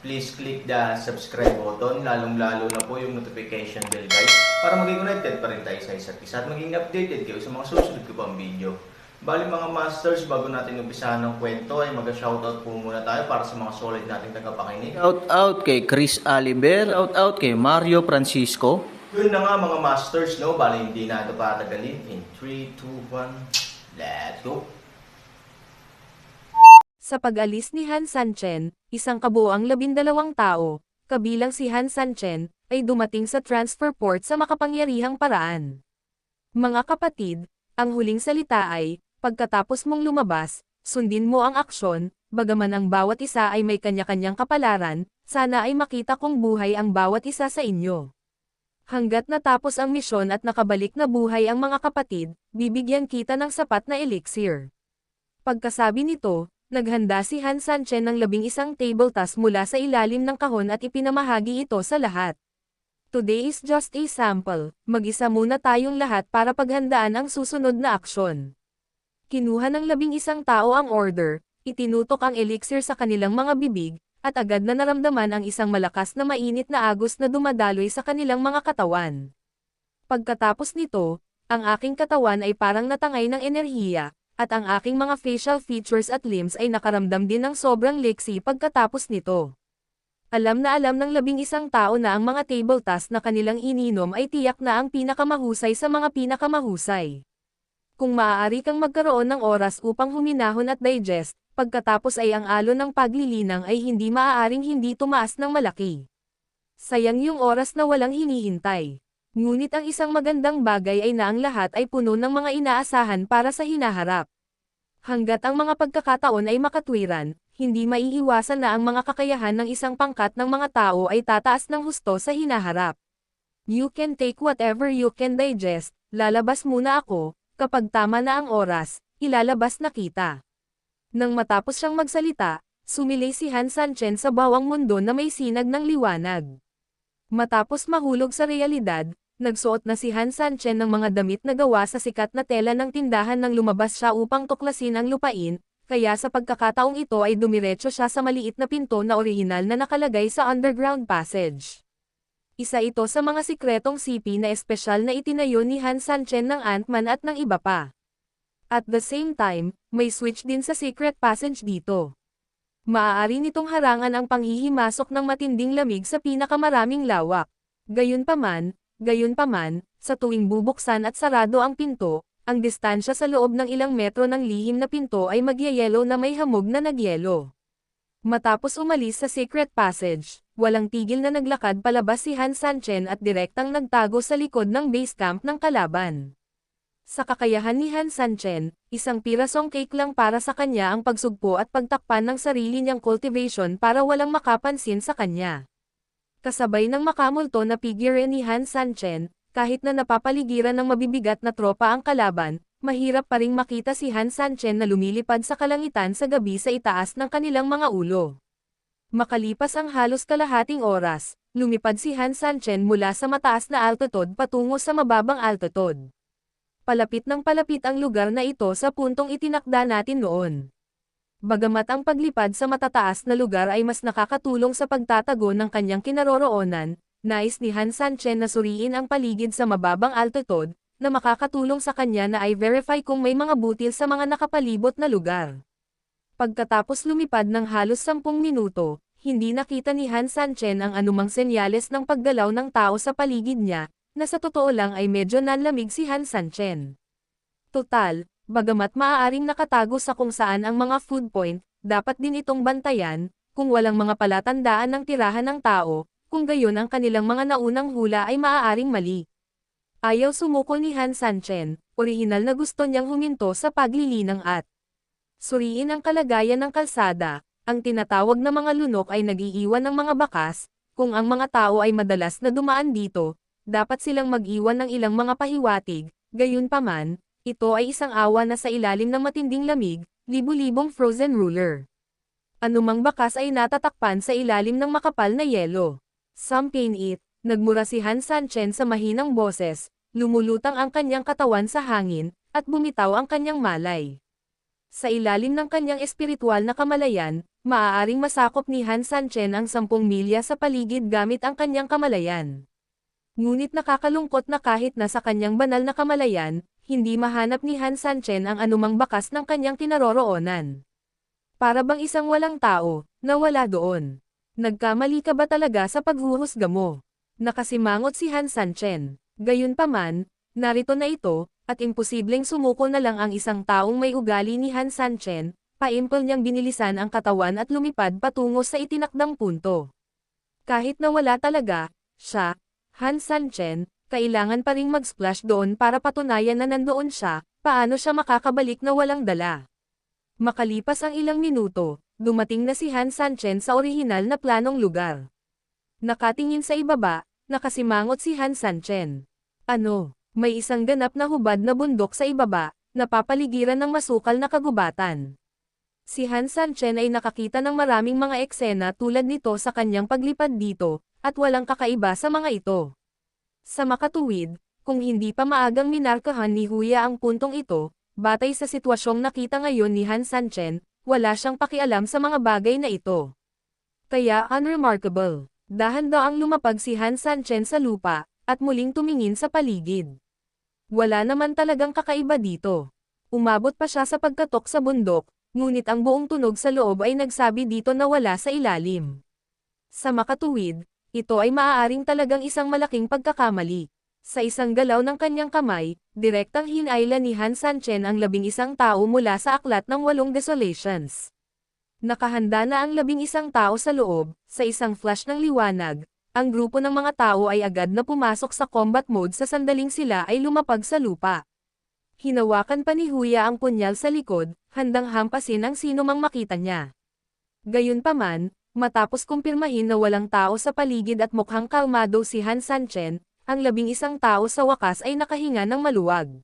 please click the subscribe button, lalong-lalo na po yung notification bell guys, para maging connected pa rin tayo sa isa't isa at maging updated kayo sa mga susunod ko pang video. Bali mga masters, bago natin umpisahan ng kwento ay mag-shoutout po muna tayo para sa mga solid nating tagapakinig. Shout out kay Chris Aliber, shout out kay Mario Francisco, Yun na nga mga masters, no? Bali hindi na ito patagalin. In 3, 2, 1, let's go! Sa pag-alis ni Han Sanchen, isang kabuoang labindalawang tao, kabilang si Han Sanchen, ay dumating sa transfer port sa makapangyarihang paraan. Mga kapatid, ang huling salita ay, pagkatapos mong lumabas, sundin mo ang aksyon, bagaman ang bawat isa ay may kanya-kanyang kapalaran, sana ay makita kong buhay ang bawat isa sa inyo. Hanggat natapos ang misyon at nakabalik na buhay ang mga kapatid, bibigyan kita ng sapat na elixir. Pagkasabi nito, naghanda si Han Sanchen ng labing isang table task mula sa ilalim ng kahon at ipinamahagi ito sa lahat. Today is just a sample, mag-isa muna tayong lahat para paghandaan ang susunod na aksyon. Kinuha ng labing isang tao ang order, itinutok ang elixir sa kanilang mga bibig, at agad na naramdaman ang isang malakas na mainit na agos na dumadaloy sa kanilang mga katawan. Pagkatapos nito, ang aking katawan ay parang natangay ng enerhiya, at ang aking mga facial features at limbs ay nakaramdam din ng sobrang liksi pagkatapos nito. Alam na alam ng labing isang tao na ang mga table task na kanilang ininom ay tiyak na ang pinakamahusay sa mga pinakamahusay. Kung maaari kang magkaroon ng oras upang huminahon at digest, pagkatapos ay ang alon ng paglilinang ay hindi maaaring hindi tumaas ng malaki. Sayang yung oras na walang hinihintay. Ngunit ang isang magandang bagay ay na ang lahat ay puno ng mga inaasahan para sa hinaharap. Hanggat ang mga pagkakataon ay makatwiran, hindi maiiwasan na ang mga kakayahan ng isang pangkat ng mga tao ay tataas ng husto sa hinaharap. You can take whatever you can digest, lalabas muna ako, kapag tama na ang oras, ilalabas na kita. Nang matapos siyang magsalita, sumilay si Han Sanchen sa bawang mundo na may sinag ng liwanag. Matapos mahulog sa realidad, nagsuot na si Han Sanchen ng mga damit na gawa sa sikat na tela ng tindahan nang lumabas siya upang tuklasin ang lupain, kaya sa pagkakataong ito ay dumiretso siya sa maliit na pinto na orihinal na nakalagay sa underground passage. Isa ito sa mga sikretong sipi na espesyal na itinayo ni Han Sanchen ng Ant-Man at ng iba pa. At the same time, may switch din sa secret passage dito. Maaari nitong harangan ang panghihimasok ng matinding lamig sa pinakamaraming lawak. Gayunpaman, gayunpaman, sa tuwing bubuksan at sarado ang pinto, ang distansya sa loob ng ilang metro ng lihim na pinto ay magyayelo na may hamog na nagyelo. Matapos umalis sa secret passage, walang tigil na naglakad palabas si Han Sanchen at direktang nagtago sa likod ng base camp ng kalaban. Sa kakayahan ni Han Sanchen, isang pirasong cake lang para sa kanya ang pagsugpo at pagtakpan ng sarili niyang cultivation para walang makapansin sa kanya. Kasabay ng makamulto na figure ni Han Sanchen, kahit na napapaligiran ng mabibigat na tropa ang kalaban, mahirap pa ring makita si Han Sanchen na lumilipad sa kalangitan sa gabi sa itaas ng kanilang mga ulo. Makalipas ang halos kalahating oras, lumipad si Han Sanchen mula sa mataas na altitude patungo sa mababang altitude. Palapit ng palapit ang lugar na ito sa puntong itinakda natin noon. Bagamat ang paglipad sa matataas na lugar ay mas nakakatulong sa pagtatago ng kanyang kinaroroonan, nais ni Han Sanchen na suriin ang paligid sa mababang altitude, na makakatulong sa kanya na ay verify kung may mga butil sa mga nakapalibot na lugar. Pagkatapos lumipad ng halos 10 minuto, hindi nakita ni Han Sanchen ang anumang senyales ng paggalaw ng tao sa paligid niya, na sa totoo lang ay medyo nanlamig si Han Sanchen. Total, bagamat maaaring nakatago sa kung saan ang mga food point, dapat din itong bantayan, kung walang mga palatandaan ng tirahan ng tao, kung gayon ang kanilang mga naunang hula ay maaaring mali. Ayaw sumukol ni Han Sanchen, orihinal na gusto niyang huminto sa paglilinang at suriin ang kalagayan ng kalsada, ang tinatawag na mga lunok ay nagiiwan ng mga bakas, Kung ang mga tao ay madalas na dumaan dito, dapat silang mag-iwan ng ilang mga pahiwatig, gayunpaman, ito ay isang awa na sa ilalim ng matinding lamig, libu-libong frozen ruler. Anumang bakas ay natatakpan sa ilalim ng makapal na yelo. Some pain it, nagmura si Han Sanchen sa mahinang boses, lumulutang ang kanyang katawan sa hangin, at bumitaw ang kanyang malay. Sa ilalim ng kanyang espiritual na kamalayan, maaaring masakop ni Han Sanchen ang 10 milya sa paligid gamit ang kanyang kamalayan. Ngunit nakakalungkot na kahit na sa kanyang banal na kamalayan, hindi mahanap ni Han Sanchen ang anumang bakas ng kanyang kinaroroonan. Para bang isang walang tao, na wala doon. Nagkamali ka ba talaga sa paghuhusga mo? Nakasimangot si Han Sanchen. Gayunpaman, narito na ito, at imposibleng sumuko na lang ang isang taong may ugali ni Han Sanchen, paimpol niyang binilisan ang katawan at lumipad patungo sa itinakdang punto. Kahit na wala talaga, siya, Han Sanchen, kailangan pa ring mag-splash doon para patunayan na nandoon siya, paano siya makakabalik na walang dala. Makalipas ang ilang minuto, dumating na si Han Sanchen sa orihinal na planong lugar. Nakatingin sa ibaba, nakasimangot si Han Sanchen. Ano, may isang ganap na hubad na bundok sa ibaba, napapaligiran ng masukal na kagubatan. Si Han Sanchen ay nakakita ng maraming mga eksena tulad nito sa kanyang paglipad dito, at walang kakaiba sa mga ito. Sa makatuwid, kung hindi pa maagang minarkahan ni Huya ang puntong ito, batay sa sitwasyong nakita ngayon ni Han Sanchen, wala siyang pakialam sa mga bagay na ito. Kaya unremarkable, dahan-daang lumapag si Han Sanchen sa lupa, at muling tumingin sa paligid. Wala naman talagang kakaiba dito. Umabot pa siya sa pagkatok sa bundok, ngunit ang buong tunog sa loob ay nagsabi dito na wala sa ilalim. Sa makatuwid, ito ay maaaring talagang isang malaking pagkakamali. Sa isang galaw ng kanyang kamay, direktang hinayla ni Han Sanchen ang labing isang tao mula sa aklat ng walong desolations. Nakahanda na ang labing isang tao sa loob, sa isang flash ng liwanag, ang grupo ng mga tao ay agad na pumasok sa combat mode sa sandaling sila ay lumapag sa lupa. Hinawakan pa ni Huya ang punyal sa likod, handang hampasin ang sino mang makita niya. Gayunpaman, matapos kumpirmahin na walang tao sa paligid at mukhang kalmado si Han Sanchen, ang labing isang tao sa wakas ay nakahinga ng maluwag.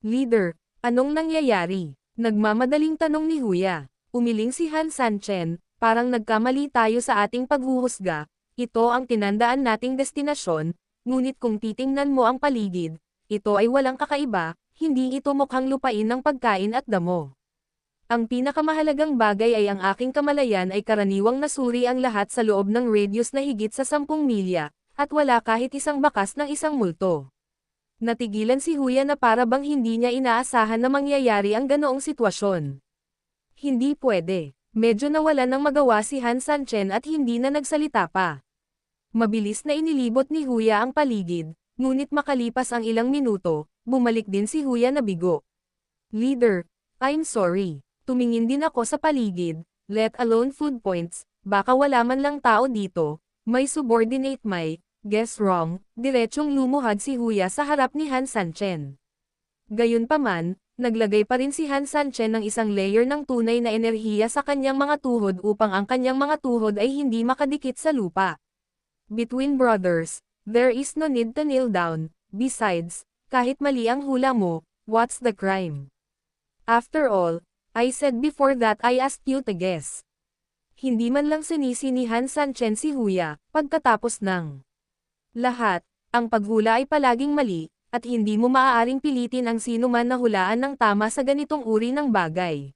Leader, anong nangyayari? Nagmamadaling tanong ni Huya. Umiling si Han Sanchen, parang nagkamali tayo sa ating paghuhusga, ito ang tinandaan nating destinasyon, ngunit kung titingnan mo ang paligid, ito ay walang kakaiba, hindi ito mukhang lupain ng pagkain at damo. Ang pinakamahalagang bagay ay ang aking kamalayan ay karaniwang nasuri ang lahat sa loob ng radius na higit sa 10 milya, at wala kahit isang bakas ng isang multo. Natigilan si Huya na para bang hindi niya inaasahan na mangyayari ang ganoong sitwasyon. Hindi pwede. Medyo nawalan ng magawa si Han Sanchen at hindi na nagsalita pa. Mabilis na inilibot ni Huya ang paligid, ngunit makalipas ang ilang minuto, bumalik din si Huya na bigo. Leader, I'm sorry. Tumingin din ako sa paligid, let alone food points, baka wala man lang tao dito, may subordinate may, guess wrong, diretsong lumuhad si Huya sa harap ni Han Sanchen. Gayunpaman, naglagay pa rin si Han Sanchen ng isang layer ng tunay na enerhiya sa kanyang mga tuhod upang ang kanyang mga tuhod ay hindi makadikit sa lupa. Between brothers, there is no need to kneel down, besides, kahit mali ang hula mo, what's the crime? After all, I said before that I asked you to guess. Hindi man lang sinisi ni Han Sanchen si Huya, pagkatapos ng lahat, ang paghula ay palaging mali, at hindi mo maaaring pilitin ang sino man na hulaan ng tama sa ganitong uri ng bagay.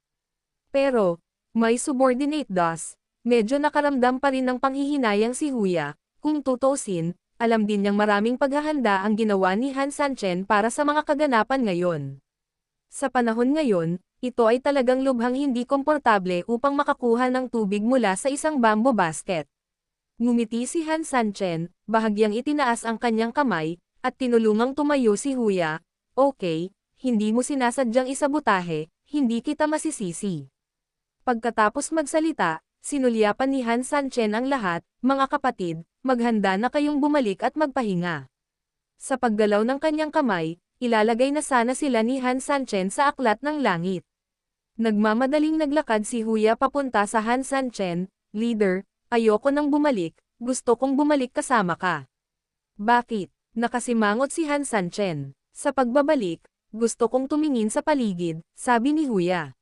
Pero, may subordinate dos, medyo nakaramdam pa rin ng panghihinayang si Huya, kung tutusin, alam din niyang maraming paghahanda ang ginawa ni Han Sanchen para sa mga kaganapan ngayon. Sa panahon ngayon, ito ay talagang lubhang hindi komportable upang makakuha ng tubig mula sa isang bamboo basket. Ngumiti si Han Sanchen, bahagyang itinaas ang kanyang kamay, at tinulungang tumayo si Huya, okay, hindi mo sinasadyang isabutahe, hindi kita masisisi. Pagkatapos magsalita, sinulyapan ni Han Sanchen ang lahat, mga kapatid, maghanda na kayong bumalik at magpahinga. Sa paggalaw ng kanyang kamay, ilalagay na sana sila ni Han Sanchen sa aklat ng langit. Nagmamadaling naglakad si Huya papunta sa Han Sanchen, leader, ayoko nang bumalik, gusto kong bumalik kasama ka. Bakit? Nakasimangot si Han Sanchen. Sa pagbabalik, gusto kong tumingin sa paligid, sabi ni Huya.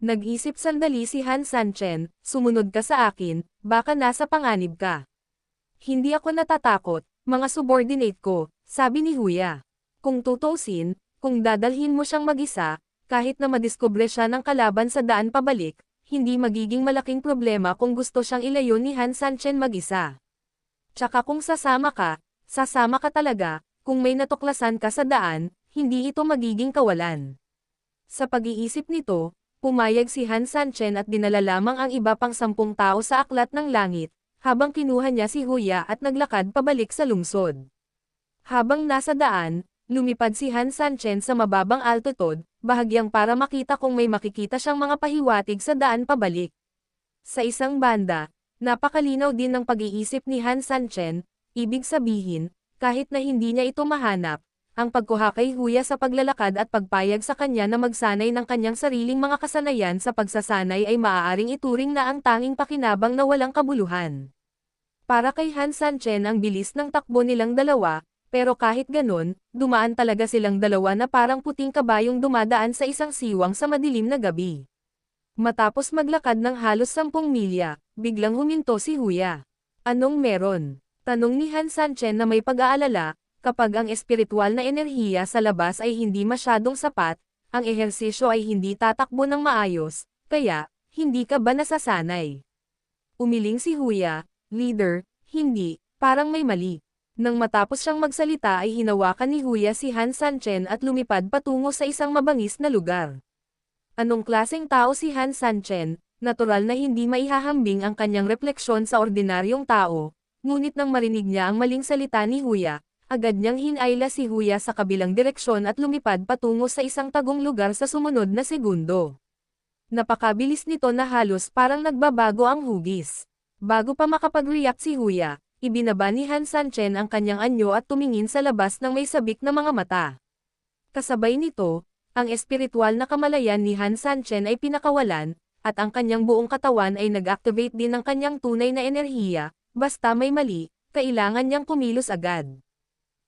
Nag-isip sandali si Han Sanchen, sumunod ka sa akin, baka nasa panganib ka. Hindi ako natatakot, mga subordinate ko, sabi ni Huya. Kung tutusin, kung dadalhin mo siyang mag-isa, kahit na madiskubre siya ng kalaban sa daan pabalik, hindi magiging malaking problema kung gusto siyang ilayo ni Han Sanchen mag-isa. Tsaka kung sasama ka, sasama ka talaga, kung may natuklasan ka sa daan, hindi ito magiging kawalan. Sa pag-iisip nito, pumayag si Han Sanchen at dinala lamang ang iba pang sampung tao sa aklat ng langit, habang kinuha niya si Huya at naglakad pabalik sa lungsod. Habang nasa daan, lumipad si Han Sanchen sa mababang altitude, bahagyang para makita kung may makikita siyang mga pahiwatig sa daan pabalik. Sa isang banda, napakalinaw din ng pag-iisip ni Han Sanchen, ibig sabihin, kahit na hindi niya ito mahanap, ang pagkuha kay Huya sa paglalakad at pagpayag sa kanya na magsanay ng kanyang sariling mga kasanayan sa pagsasanay ay maaaring ituring na ang tanging pakinabang na walang kabuluhan. Para kay Han Sanchen ang bilis ng takbo nilang dalawa, pero kahit ganun, dumaan talaga silang dalawa na parang puting kabayong dumadaan sa isang siwang sa madilim na gabi. Matapos maglakad ng halos sampung milya, biglang huminto si Huya. Anong meron? Tanong ni Han Sanchen na may pag-aalala, kapag ang espiritual na enerhiya sa labas ay hindi masyadong sapat, ang ehersisyo ay hindi tatakbo ng maayos, kaya, hindi ka ba nasasanay? Umiling si Huya, leader, hindi, parang may mali. Nang matapos siyang magsalita ay hinawakan ni Huya si Han Sanchen at lumipad patungo sa isang mabangis na lugar. Anong klaseng tao si Han Sanchen, natural na hindi maihahambing ang kanyang refleksyon sa ordinaryong tao, ngunit nang marinig niya ang maling salita ni Huya, agad niyang hinayla si Huya sa kabilang direksyon at lumipad patungo sa isang tagong lugar sa sumunod na segundo. Napakabilis nito na halos parang nagbabago ang hugis. Bago pa makapag-react si Huya, ibinaba ni Han Sanchen ang kanyang anyo at tumingin sa labas ng may sabik na mga mata. Kasabay nito, ang espiritual na kamalayan ni Han Sanchen ay pinakawalan, at ang kanyang buong katawan ay nag-activate din ng kanyang tunay na enerhiya, basta may mali, kailangan niyang kumilos agad.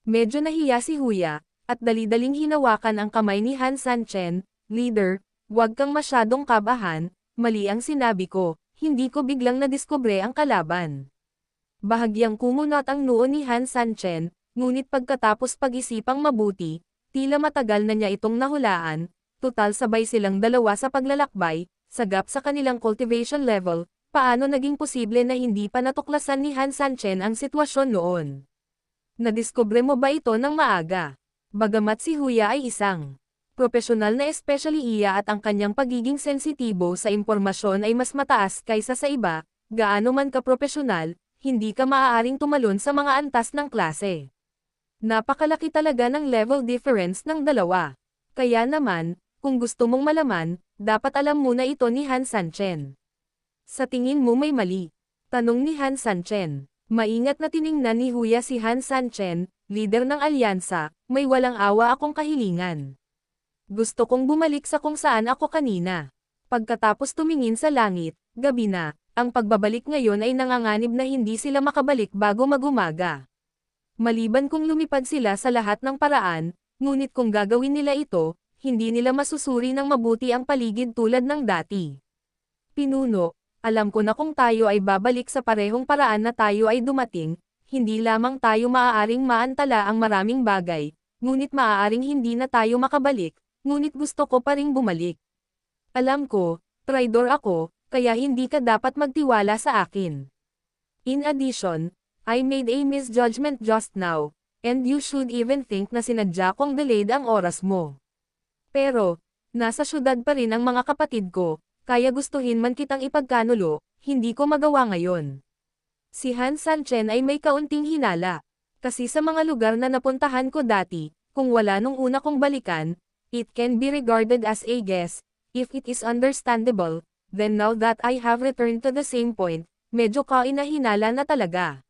Medyo nahiya si Huya, at dali-daling hinawakan ang kamay ni Han Sanchen, Leader, huwag kang masyadong kabahan, mali ang sinabi ko, hindi ko biglang nadiskubre ang kalaban. Bahagyang kumunot ang noo ni Han Sanchen, ngunit pagkatapos pag-isipang mabuti, tila matagal na niya itong nahulaan, total sabay silang dalawa sa paglalakbay, sagap sa kanilang cultivation level, paano naging posible na hindi pa natuklasan ni Han Sanchen ang sitwasyon noon. Nadiskubre mo ba ito ng maaga? Bagamat si Huya ay isang profesional na especially iya at ang kanyang pagiging sensitibo sa impormasyon ay mas mataas kaysa sa iba, gaano man ka profesional, hindi ka maaaring tumalon sa mga antas ng klase. Napakalaki talaga ng level difference ng dalawa. Kaya naman, kung gusto mong malaman, dapat alam muna ito ni Han Sanchen. Sa tingin mo may mali? Tanong ni Han Sanchen. Maingat na tiningnan ni Huya si Han Sanchen, leader ng alyansa, may walang awa akong kahilingan. Gusto kong bumalik sa kung saan ako kanina. Pagkatapos tumingin sa langit, gabi na, ang pagbabalik ngayon ay nanganganib na hindi sila makabalik bago magumaga. Maliban kung lumipad sila sa lahat ng paraan, ngunit kung gagawin nila ito, hindi nila masusuri ng mabuti ang paligid tulad ng dati. Pinuno, alam ko na kung tayo ay babalik sa parehong paraan na tayo ay dumating, hindi lamang tayo maaaring maantala ang maraming bagay, ngunit maaaring hindi na tayo makabalik, ngunit gusto ko pa ring bumalik. Alam ko, traidor ako, kaya hindi ka dapat magtiwala sa akin. In addition, I made a misjudgment just now, and you should even think na sinadya kong delayed ang oras mo. Pero, nasa syudad pa rin ang mga kapatid ko, kaya gustuhin man kitang ipagkanulo, hindi ko magawa ngayon. Si Han Sanchen ay may kaunting hinala. Kasi sa mga lugar na napuntahan ko dati, kung wala nung una kong balikan, it can be regarded as a guess, if it is understandable, then now that I have returned to the same point, medyo kainahinala na talaga.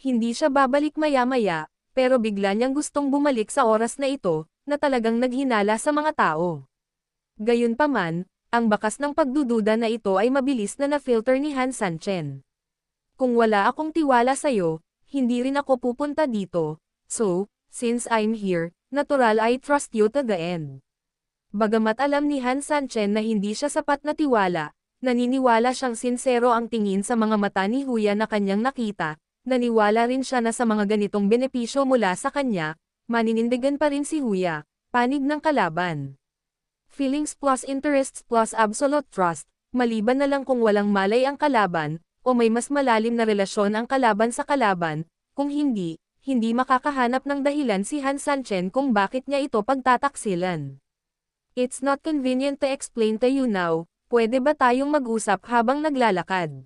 Hindi siya babalik maya-maya, pero bigla niyang gustong bumalik sa oras na ito, na talagang naghinala sa mga tao. Gayunpaman, ang bakas ng pagdududa na ito ay mabilis na na-filter ni Han Sanchen. Kung wala akong tiwala sa'yo, hindi rin ako pupunta dito. So, since I'm here, natural I trust you to the end. Bagamat alam ni Han Sanchen na hindi siya sapat na tiwala, naniniwala siyang sinsero ang tingin sa mga mata ni Huya na kanyang nakita, naniwala rin siya na sa mga ganitong benepisyo mula sa kanya, maninindigan pa rin si Huya, panig ng kalaban. Feelings plus interests plus absolute trust, maliban na lang kung walang malay ang kalaban, o may mas malalim na relasyon ang kalaban sa kalaban, kung hindi, hindi makakahanap ng dahilan si Han Sanchen kung bakit niya ito pagtataksilan. It's not convenient to explain to you now, pwede ba tayong mag-usap habang naglalakad?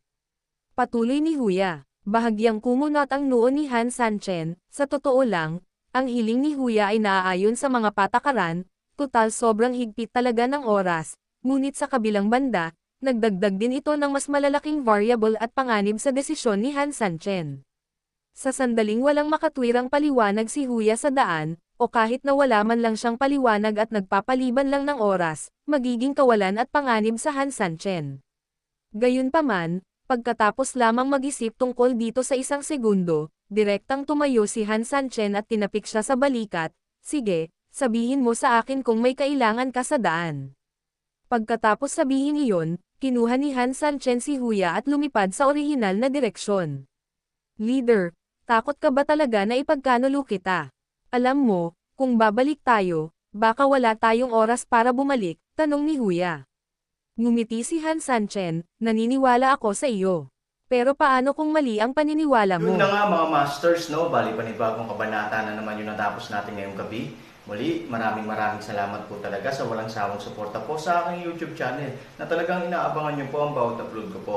Patuloy ni Huya, bahagyang kumunot ang noo ni Han Sanchen, sa totoo lang, ang hiling ni Huya ay naaayon sa mga patakaran, total sobrang higpit talaga ng oras, ngunit sa kabilang banda, nagdagdag din ito ng mas malalaking variable at panganib sa desisyon ni Han Sanchen. Sa sandaling walang makatwirang paliwanag si Huya sa daan, o kahit na wala man lang siyang paliwanag at nagpapaliban lang ng oras, magiging kawalan at panganib sa Han Sanchen. Gayunpaman, pagkatapos lamang mag-isip tungkol dito sa isang segundo, direktang tumayo si Han Sanchen at tinapik siya sa balikat, sige, sabihin mo sa akin kung may kailangan ka sa daan. Pagkatapos sabihin iyon, kinuha ni Han Sanchen si Huya at lumipad sa orihinal na direksyon. Leader, takot ka ba talaga na ipagkanulo kita? Alam mo, kung babalik tayo, baka wala tayong oras para bumalik, tanong ni Huya. Ngumiti si Han Sanchen, naniniwala ako sa iyo. Pero paano kung mali ang paniniwala mo? Yun na nga mga masters, no? Bali panibagong kabanata na naman yung natapos natin ngayong gabi. Muli, maraming maraming salamat po talaga sa walang sawang suporta po sa aking YouTube channel na talagang inaabangan niyo po ang bawat upload ko po.